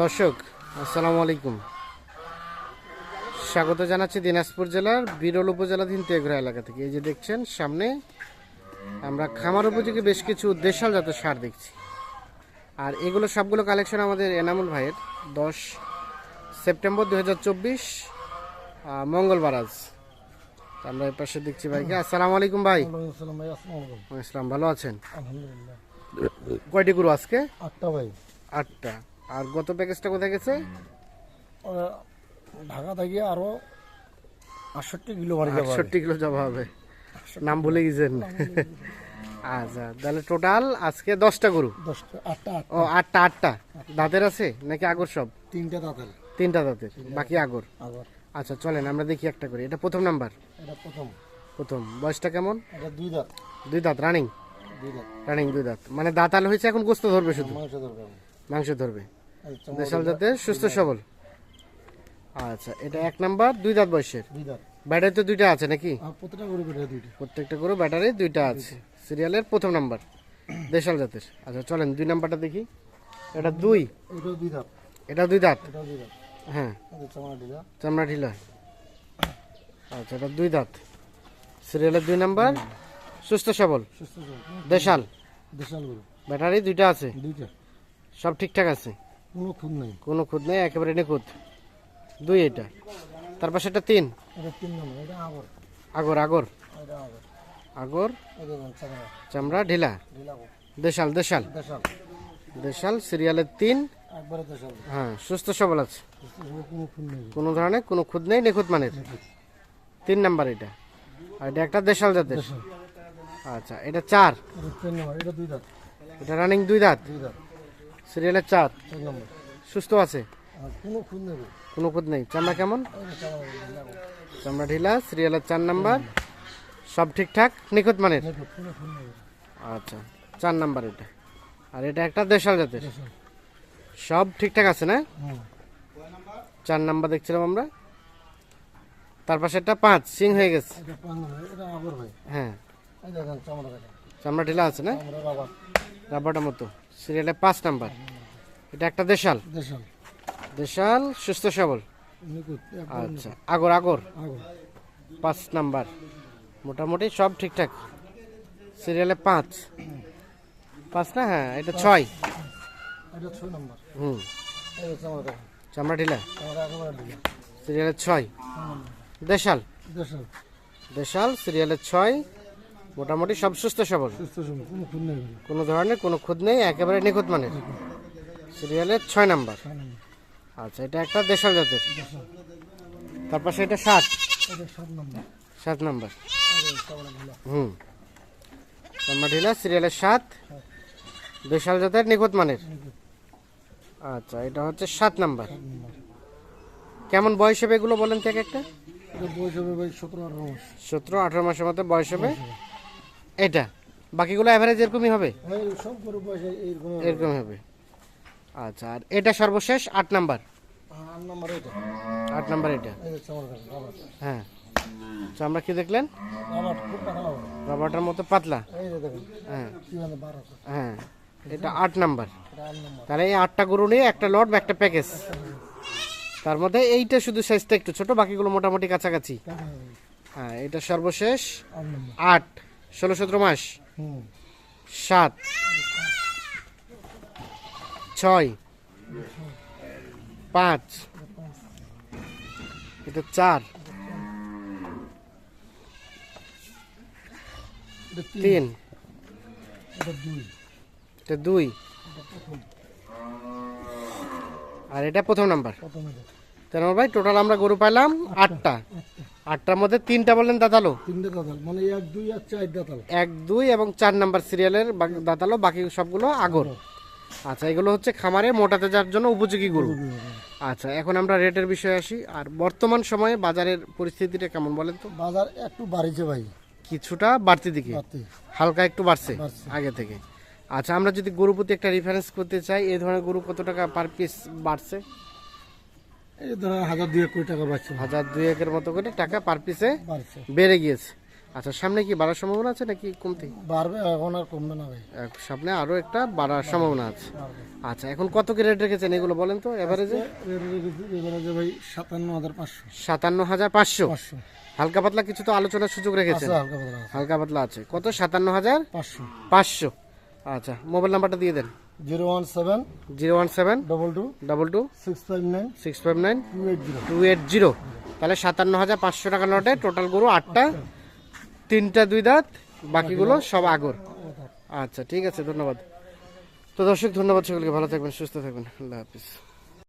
দর্শক আসসালামু আলাইকুম। স্বাগত জানাচ্ছি দিনাজপুর জেলার বিরল উপজেলাধীন তেঘরা এলাকা থেকে। এই যে দেখছেন সামনে আমরা খামার উপযোগী বেশ কিছু দেশাল জাতের সার দেখছি। আর এগুলো সবগুলো কালেকশন আমাদের এনামুল ভাইয়ের। দশ সেপ্টেম্বর দু হাজার চব্বিশ মঙ্গলবার আজ। আমরা এই পাশে দেখছি ভাইকে। আসসালামু আলাইকুম ভাই। ইসলাম ভালো আছেন? আলহামদুলিল্লাহ। কয়টি গরু আজকে? আটটা ভাই। আটটা। আর গত প্যাকেজটা কোথায় গেছে? ঢাকা থেকে আরও আটষট্টি কিলো আটষট্টি কিলো জমা হবে। নাম ভুলে গেছেন। আচ্ছা তাহলে টোটাল আজকে দশটা গরু। আটটা ও আটটা আটটা। দাঁতের আছে নাকি আগর সব? তিনটা দাঁতের। তিনটা দাঁতের বাকি আগর। আচ্ছা চলেন আমরা দেখি একটা করি। এটা প্রথম নাম্বার? এটা প্রথম। প্রথম। বয়সটা কেমন? এটা দুই দাঁত। দুই দাঁত রানিং দুই দাঁত। রানিং দুই দাঁত। মানে দাঁতাল হয়েছে এখন গোস্ত ধরবে শুধু? মাংস ধরবে। দেশাল জাতের সুস্থ সবল। আচ্ছা এটা এক নাম্বার দুই দাঁত বয়সের? ব্যাটারি তো দুইটা আছে নাকি? গরু দুইটা। প্রত্যেকটা গরু ব্যাটারি দুইটা আছে। সিরিয়ালের প্রথম নাম্বার দেশাল জাতের। আচ্ছা চলেন দুই নাম্বারটা দেখি। এটা দুই। এটাও দুই দাঁত। এটা দুই দাঁত? হ্যাঁ। চামড়া ঢিলা। আচ্ছা এটা দুই দাঁত। সিরিয়ালের দুই নাম্বার সুস্থ সবল। সুস্থ সবল। দেশাল। দেশাল গরু। ব্যাটারি দুইটা আছে? দুইটা। সব ঠিকঠাক আছে? কোনো খুন নেই। কোনো খুদ নেই একেবারে নিখুঁত। দুই এটা। তার পাশে এটা তিন। এটা তিন নম্বর এটা আগর। আগর আগর। চামড়া। ঢিলা। দেশাল দেশাল। দেশাল। সিরিয়ালের তিন। হ্যাঁ সুস্থ সবল আছে। কোনো ধরনের কোনো খুদ নেই নিখুঁত মানের। তিন নাম্বার এটা। আর এটা একটা দেশাল জাতের। আচ্ছা এটা চার। এটা রানিং দুই দাঁত। দুই দাঁত। সিরিয়ালের চার সুস্থ আছে? কোনো খুদ নেই। চামড়া কেমন? চামড়া ঢিলা সিরিয়ালের চার নাম্বার। সব ঠিকঠাক? নিখুঁত মানের? আচ্ছা চার নাম্বার এটা। আর এটা একটা দেশাল জাতের? সব ঠিকঠাক আছে না? চার নাম্বার দেখছিলাম আমরা। তার পাশে একটা পাঁচ সিং হয়ে গেছে। হ্যাঁ। চামড়া ঢিলা আছে না? রাবারটার মতো। সিরিয়ালে পাঁচ নাম্বার। এটা একটা দেশাল। দেশাল। দেশাল সুস্থ সবল। আচ্ছা আগর আগর। পাঁচ নাম্বার। মোটামুটি সব ঠিকঠাক। সিরিয়ালে পাঁচ। পাঁচ না? হ্যাঁ এটা ছয়। হুম। চামড়া ঢিলা। চামড়া সিরিয়ালে ছয়। দেশাল। দেশাল। দেশাল সিরিয়ালে ছয়। মোটামুটি সব সুস্থ সবল। সুস্থ সবল কোনো খুন নেই। কোনো ধরনের কোনো খুদ নেই একেবারে নিখুঁত মানের। সিরিয়ালের ছয় নাম্বার। আচ্ছা এটা একটা দেশাল জাতের। তারপর সেটা সাত। সাত নম্বর। হুম। চামড়া সিরিয়ালের সাত। দেশাল জাতের নিখুঁত মানের। আচ্ছা এটা হচ্ছে সাত নাম্বার। কেমন বয়স হবে এগুলো বলেন থেকে একটা? সতেরো আঠারো মাসের মতো বয়স হবে। এটা। বাকিগুলো অ্যাভারেজ এরকমই হবে? এই সব গরু এরকম হবে। আচ্ছা আর এটা সর্বশেষ আট নাম্বার? আট নম্বর এটা। আট নাম্বার এটা। এই চামড়া হ্যাঁ। আচ্ছা আমরা কি দেখলেন? রাবারটার মতো পাতলা। হ্যাঁ। মানে হ্যাঁ এটা আট নাম্বার। নম্বর। তাহলে এই আটটা গরু নিয়ে একটা লট বা একটা প্যাকেজ। তার মধ্যে এইটা শুধু সাইজটা একটু ছোট বাকিগুলো মোটামুটি কাছাকাছি। হ্যাঁ এটা সর্বশেষ আট। ষোলো সতেরো মাস। সাত। ছয়। পাঁচ। এটা চার। তিন। এটা দুই। আর এটা প্রথম নাম্বার। তেরো ভাই টোটাল আমরা গরু পাইলাম আটটা। আটটার মধ্যে তিনটা বললেন দাদালো? তিনটে দাঁতাল মানে এক দুই আর চার দাঁতাল এক দুই এবং চার নাম্বার সিরিয়ালের দাঁতালো বাকি সবগুলো আগর। আচ্ছা এগুলো হচ্ছে খামারে মোটাতে যার জন্য উপযোগী গরু। আচ্ছা এখন আমরা রেটের বিষয়ে আসি। আর বর্তমান সময়ে বাজারের পরিস্থিতিটা কেমন বলেন তো? বাজার একটু বাড়িছে ভাই। কিছুটা বাড়তি দিকে। হালকা একটু বাড়ছে। আগে থেকে। আচ্ছা আমরা যদি গরু প্রতি একটা রেফারেন্স করতে চাই এই ধরনের গরু কত টাকা পার পিস বাড়ছে? ধরেন হাজার কোটি টাকা বাড়ছে। হাজার মতো করে টাকা পার পিসে বেড়ে গিয়েছে। আচ্ছা সামনে কি বাড়ার সম্ভাবনা আছে নাকি কমতি? বাড়বে এখন আর কমবে না ভাই। সামনে আরও একটা বাড়ার সম্ভাবনা আছে। আচ্ছা এখন কত কি রেট রেখেছেন এগুলো বলেন তো এভারেজে ভাই সাতান্ন হাজার পাঁচশো। সাতান্ন হাজার পাঁচশো? হালকা পাতলা কিছু তো আলোচনার সুযোগ রেখেছেন? আছে হালকা পাতলা আছে। কত? সাতান্ন হাজার পাঁচশো। পাঁচশো। আচ্ছা মোবাইল নাম্বারটা দিয়ে দেন। Zero one seven zero one seven double two double two six five nine six five nine two eight zero two eight zero তাহলে সাতান্ন হাজার পাঁচশো টাকা নোটে টোটাল গরু আটটা তিনটা দুই দাঁত বাকিগুলো সব আগর। আচ্ছা ঠিক আছে ধন্যবাদ। তো দর্শক ধন্যবাদ সকলকে ভালো থাকবেন সুস্থ থাকবেন আল্লাহ হাফিজ।